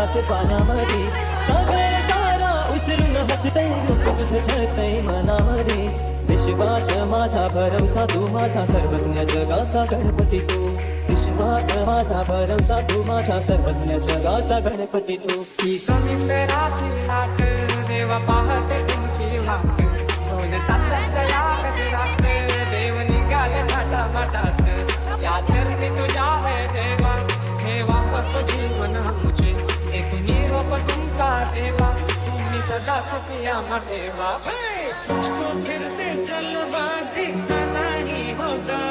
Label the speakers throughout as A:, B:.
A: सात पाण्यामध्ये सागर सारा उसरून हसतय लोक तुझं छळतय मनामध्ये. विश्वास माझा भरवसा तू माझा सर्वज्ञ जगाचा गणपती तू. विश्वास माझा भरवसा तू माझा सर्वज्ञ जगाचा गणपती तू.
B: ही समिंदराची लाट देवा पाहते तुमची वाट. दोन ताशाच्या देवा तुम्ही सदा सुखिया ठेवा
C: मुझको फिर से जलवा दिखना नहीं होगा।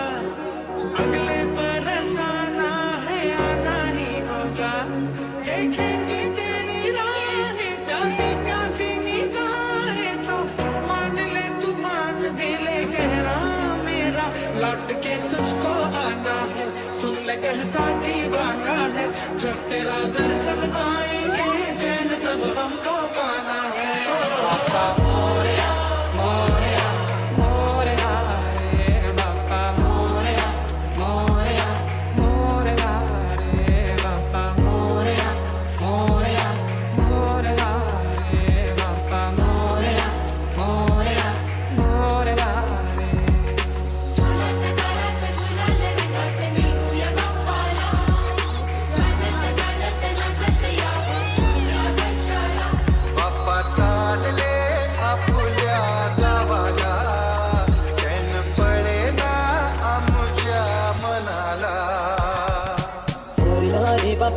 C: अगले बरस आना है, आना ही होगा। देखेंगे तेरी राहें, प्यासी प्यासी निगाहें तो। मान ले तू मान भी ले गहरा मेरा। लौट के तुझको आना है, सुन ले कहता दीवाना है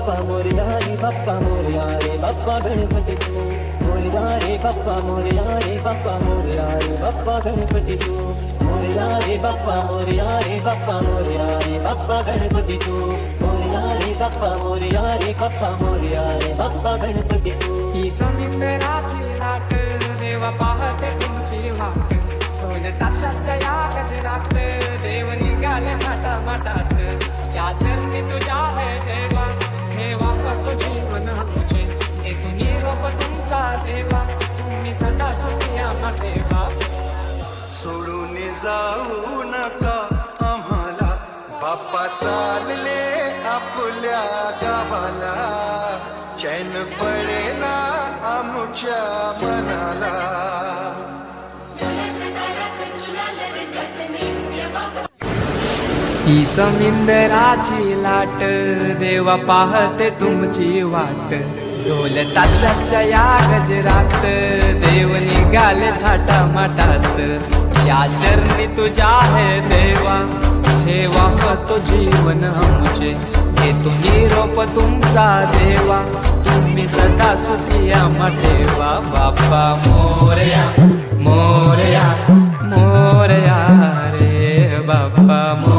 B: बाप्पा मोरया रे बाप्पा मोरया रे बाप्पा
A: गणपती तू मोरया रे बाप्पा मोरया रे बाप्पा मोरया रे बाप्पा गणपती तू मोरया रे बाप्पा मोरया रे बाप्पा मोरया रे बाप्पा गणपती तू मोरया रे बाप्पा मोरया रे बाप्पा मोरया रे बाप्पा गणपती तू
B: ही समिंदराची लाट देवा पाहते तुमची वाट ढोल ताशाच्या या गजरात देव निघाले माटा माटात या चरणी तुझ्या है
D: जाऊ नका आम्हाला. बाप्पा चालले आपुल्या गावाला. चैन पडेना आमच्या मनाला.
B: ही समिंदराची लाट देवा पाहते तुमची वाट. ढोल ताशाच्या या गजरात देव निघाले थाटा माटात या चरणी तुझ्या हे देवा. ठेवा तो जीवन आमचे. हे तुम्ही रोप तुमचा देवा. तुम्ही सदा सुखी आम्हा बाप्पा मोरया मोरया मोरया रे बाप्पा